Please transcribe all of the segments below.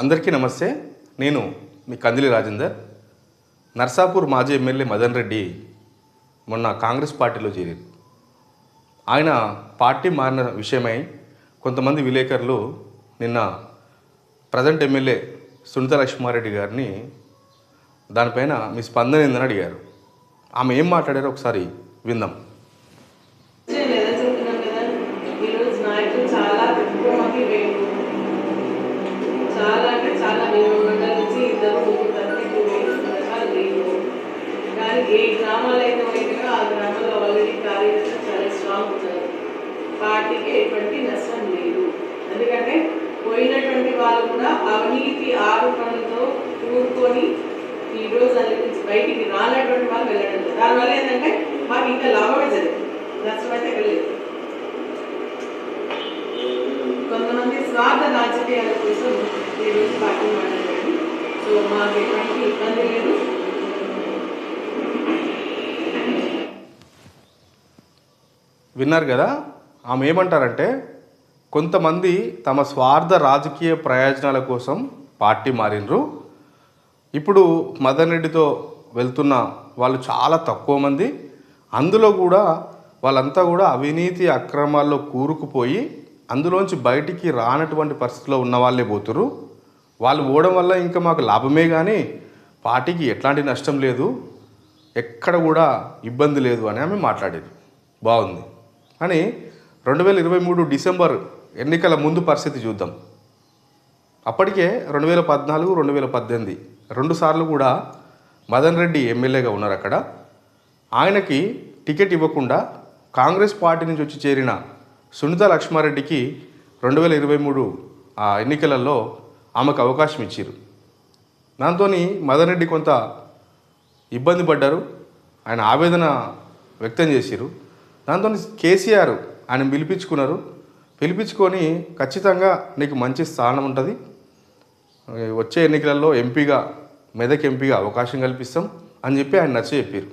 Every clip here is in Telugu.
అందరికీ నమస్తే. నేను మీ కందిలి రాజేందర్. నర్సాపూర్ మాజీ ఎమ్మెల్యే మదన్ రెడ్డి మొన్న కాంగ్రెస్ పార్టీలో చేరారు. ఆయన పార్టీ మారిన విషయమై కొంతమంది విలేకరులు నిన్న ప్రజెంట్ ఎమ్మెల్యే సునీత లక్ష్మారెడ్డి గారిని దానిపైన మీ స్పందన ఏందని అడిగారు. ఆమె ఏం మాట్లాడారో ఒకసారి విందాం. ఏ గ్రామాలు అయితే ఉన్నాయో ఆ గ్రామాల్లో ఆల్రెడీ కార్యకర్తలు చాలా స్ట్రాంగ్ ఉన్నారు పార్టీకి ఎటువంటి నష్టం లేదు. ఎందుకంటే పోయినటువంటి వాళ్ళు కూడా అవినీతి ఆరోపణలతో కూడుకొని ఈరోజు రోజు బయటికి రానటువంటి వాళ్ళు వెళ్ళడం లేదు. దానివల్ల ఏంటంటే మాకు ఇంకా లాభమే జరిగింది నష్టం అయితే ఎక్కడ లేదు. కొంతమంది స్వార్థ రాజకీయాల కోసం ఈరోజు పార్టీ మాట్లాడండి సో మాకు ఎటువంటి ఇబ్బంది లేదు. విన్నారు కదా? ఆమె ఏమంటారంటే కొంతమంది తమ స్వార్థ రాజకీయ ప్రయోజనాల కోసం పార్టీ మారినరు ఇప్పుడు మదన్ రెడ్డితో వెళ్తున్న వాళ్ళు చాలా తక్కువ మంది. అందులో కూడా వాళ్ళంతా కూడా అవినీతి అక్రమాల్లో కూరుకుపోయి అందులోంచి బయటికి రానటువంటి పరిస్థితిలో ఉన్న వాళ్ళే పోతురు వాళ్ళు పోవడం వల్ల ఇంకా మాకు లాభమే కానీ పార్టీకి ఎట్లాంటి నష్టం లేదు. ఎక్కడ కూడా ఇబ్బంది లేదు అని ఆమె మాట్లాడేది. బాగుంది. అని రెండు వేల ఇరవై మూడు డిసెంబర్ ఎన్నికల ముందు పరిస్థితి చూద్దాం. అప్పటికే రెండు వేల పద్నాలుగు రెండు వేల పద్దెనిమిది రెండు సార్లు కూడా మదన్ రెడ్డి ఎమ్మెల్యేగా ఉన్నారు అక్కడ. ఆయనకి టికెట్ ఇవ్వకుండా కాంగ్రెస్ పార్టీ నుంచి వచ్చి చేరిన సునీత లక్ష్మారెడ్డికి రెండు వేల ఇరవై మూడు ఆ ఎన్నికలలో ఆమెకు అవకాశం ఇచ్చారు దాంతో మదన్ రెడ్డి కొంత ఇబ్బంది పడ్డారు. ఆయన ఆవేదన వ్యక్తం చేశారు దాంతో కేసీఆర్ ఆయన పిలిపించుకున్నారు. పిలిపించుకొని ఖచ్చితంగా నీకు మంచి స్థానం ఉంటుంది. వచ్చే ఎన్నికలలో ఎంపీగా మెదక్ ఎంపీగా అవకాశం కల్పిస్తాం అని చెప్పి ఆయన నచ్చ చెప్పారు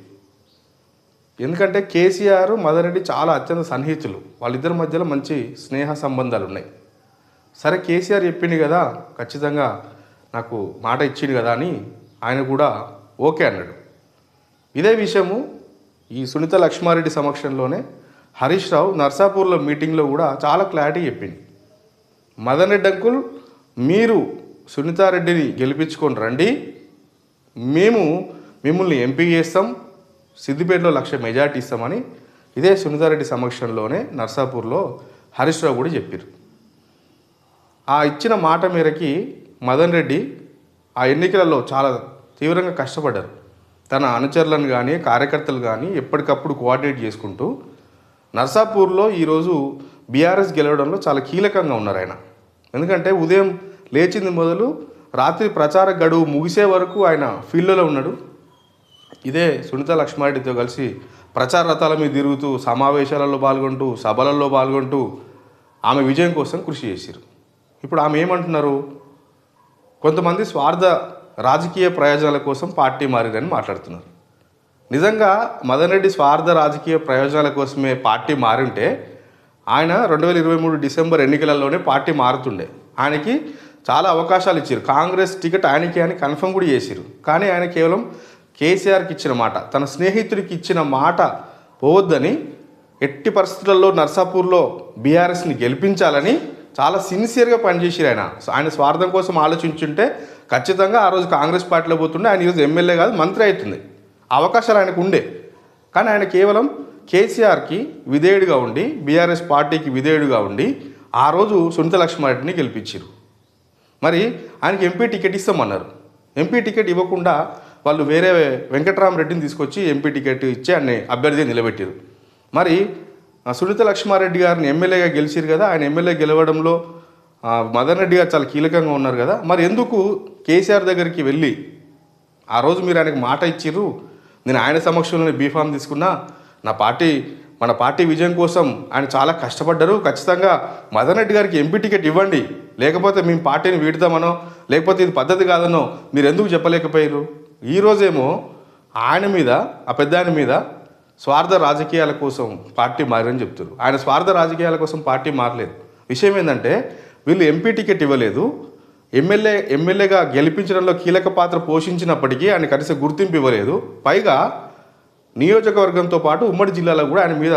ఎందుకంటే కేసీఆర్ మదన్ రెడ్డి చాలా అత్యంత సన్నిహితులు. వాళ్ళిద్దరి మధ్యలో మంచి స్నేహ సంబంధాలు ఉన్నాయి. సరే కేసీఆర్ చెప్పింది కదా ఖచ్చితంగా నాకు మాట ఇచ్చింది కదా అని ఆయన కూడా ఓకే అన్నాడు. ఇదే విషయము ఈ సునీత లక్ష్మారెడ్డి సమక్షంలోనే హరీష్ రావు నర్సాపూర్లో మీటింగ్లో కూడా చాలా క్లారిటీ చెప్పింది. మదన్ రెడ్డి అంకుల్ మీరు సునీతారెడ్డిని గెలిపించుకొని రండి. మేము మిమ్మల్ని ఎంపీ చేస్తాం. సిద్దిపేటలో లక్ష మెజార్టీ ఇస్తామని ఇదే సునీతారెడ్డి సమక్షంలోనే నర్సాపూర్లో హరీష్ రావు కూడా చెప్పారు. ఆ ఇచ్చిన మాట మేరకి మదన్ రెడ్డి ఆ ఎన్నికలలో చాలా తీవ్రంగా కష్టపడ్డారు. తన అనుచరులను కానీ కార్యకర్తలు కానీ ఎప్పటికప్పుడు కోఆర్డినేట్ చేసుకుంటూ నర్సాపూర్లో ఈరోజు బీఆర్ఎస్ గెలవడంలో చాలా కీలకంగా ఉన్నారు ఆయన. ఎందుకంటే ఉదయం లేచింది మొదలు రాత్రి ప్రచార గడువు ముగిసే వరకు ఆయన ఫీల్డ్లో ఉన్నాడు. ఇదే సునీత లక్ష్మారెడ్డితో కలిసి ప్రచార రథాల మీద తిరుగుతూ సమావేశాలలో పాల్గొంటూ సభలలో పాల్గొంటూ ఆమె విజయం కోసం కృషి చేశారు ఇప్పుడు ఆమె ఏమంటున్నారు? కొంతమంది స్వార్థ రాజకీయ ప్రయోజనాల కోసం పార్టీ మారిరని మాట్లాడుతున్నారు. నిజంగా మదన్ రెడ్డి స్వార్థ రాజకీయ ప్రయోజనాల కోసమే పార్టీ మారింటే ఆయన రెండు వేల ఇరవై మూడు డిసెంబర్ ఎన్నికలలోనే పార్టీ మారుతుండే. ఆయనకి చాలా అవకాశాలు ఇచ్చారు. కాంగ్రెస్ టికెట్ ఆయనకి అని కన్ఫర్మ్ కూడా చేశారు కానీ ఆయన కేవలం కేసీఆర్కి ఇచ్చిన మాట తన స్నేహితుడికి ఇచ్చిన మాట పోవద్దని ఎట్టి పరిస్థితులలో నర్సాపూర్లో బీఆర్ఎస్ని గెలిపించాలని చాలా సిన్సియర్గా పనిచేసారు ఆయన. ఆయన స్వార్థం కోసం ఆలోచించుంటే ఖచ్చితంగా ఆ రోజు కాంగ్రెస్ పార్టీలో పోతుండే. ఆయన ఈరోజు ఎమ్మెల్యే కాదు మంత్రి అవుతుంది. అవకాశాలు ఆయనకు ఉండే. కానీ ఆయన కేవలం కేసీఆర్కి విధేయుడిగా ఉండి బీఆర్ఎస్ పార్టీకి విధేయుడిగా ఉండి ఆ రోజు సునీత లక్ష్మారెడ్డిని గెలిపించారు మరి ఆయనకి ఎంపీ టికెట్ ఇస్తామన్నారు. ఎంపీ టికెట్ ఇవ్వకుండా వాళ్ళు వేరే వెంకట్రామరెడ్డిని తీసుకొచ్చి ఎంపీ టికెట్ ఇచ్చి ఆయన అభ్యర్థిగా నిలబెట్టారు మరి సునీత లక్ష్మారెడ్డి గారిని ఎమ్మెల్యేగా గెలిచారు కదా. ఆయన ఎమ్మెల్యే గెలవడంలో మదన్ రెడ్డి గారు చాలా కీలకంగా ఉన్నారు కదా. మరి ఎందుకు కేసీఆర్ దగ్గరికి వెళ్ళి ఆ రోజు మీరు ఆయనకు మాట ఇచ్చిర్రు? నేను ఆయన సమక్షంలోనే బీఫామ్ తీసుకున్నా. నా పార్టీ మన పార్టీ విజయం కోసం ఆయన చాలా కష్టపడ్డారు. ఖచ్చితంగా మదన్ రెడ్డి గారికి ఎంపీ టికెట్ ఇవ్వండి. లేకపోతే మేము పార్టీని వీడతామనో లేకపోతే ఇది పద్ధతి కాదనో మీరు ఎందుకు చెప్పలేకపోయారు ఈ రోజేమో ఆయన మీద ఆ పెద్ద ఆయన మీద స్వార్థ రాజకీయాల కోసం పార్టీ మారని చెప్తారు ఆయన స్వార్థ రాజకీయాల కోసం పార్టీ మారలేదు. విషయం ఏంటంటే వీళ్ళు ఎంపీ టికెట్ ఇవ్వలేదు. ఎమ్మెల్యే ఎమ్మెల్యేగా గెలిపించడంలో కీలక పాత్ర పోషించినప్పటికీ ఆయన కనీస గుర్తింపు ఇవ్వలేదు. పైగా నియోజకవర్గంతో పాటు ఉమ్మడి జిల్లాలో కూడా ఆయన మీద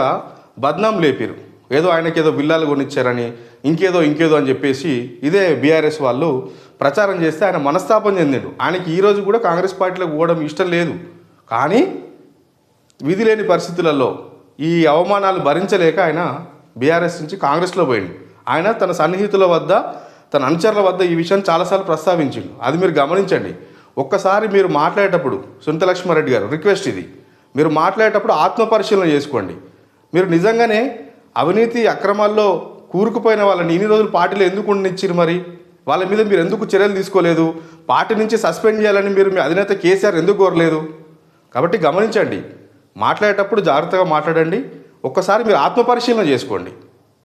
బద్నాం లేపారు. ఏదో ఆయనకి ఏదో బిల్లాలు కొనిచ్చారని ఇంకేదో ఇంకేదో అని చెప్పేసి ఇదే బీఆర్ఎస్ వాళ్ళు ప్రచారం చేస్తే ఆయన మనస్తాపం చెందాడు ఆయనకి ఈరోజు కూడా కాంగ్రెస్ పార్టీలోకి పోవడం ఇష్టం లేదు. కానీ విధి లేని పరిస్థితులలో ఈ అవమానాలు భరించలేక ఆయన బీఆర్ఎస్ నుంచి కాంగ్రెస్లో పోయింది ఆయన తన సన్నిహితుల వద్ద తన అనుచరుల వద్ద ఈ విషయం చాలాసార్లు ప్రస్తావించిండు. అది మీరు గమనించండి. ఒక్కసారి మీరు మాట్లాడేటప్పుడు సునీత లక్ష్మారెడ్డి గారు రిక్వెస్ట్ ఇది. మీరు మాట్లాడేటప్పుడు ఆత్మపరిశీలన చేసుకోండి. మీరు నిజంగానే అవినీతి అక్రమాల్లో కూరుకుపోయిన వాళ్ళని ఇన్ని రోజులు పార్టీలో ఎందుకు ఉండనిచ్చారు మరి? వాళ్ళ మీద మీరు ఎందుకు చర్యలు తీసుకోలేదు? పార్టీ నుంచి సస్పెండ్ చేయాలని మీరు మీ అధినేత కేసీఆర్ ఎందుకు కోరలేదు? కాబట్టి గమనించండి. మాట్లాడేటప్పుడు జాగ్రత్తగా మాట్లాడండి. ఒక్కసారి మీరు ఆత్మపరిశీలన చేసుకోండి.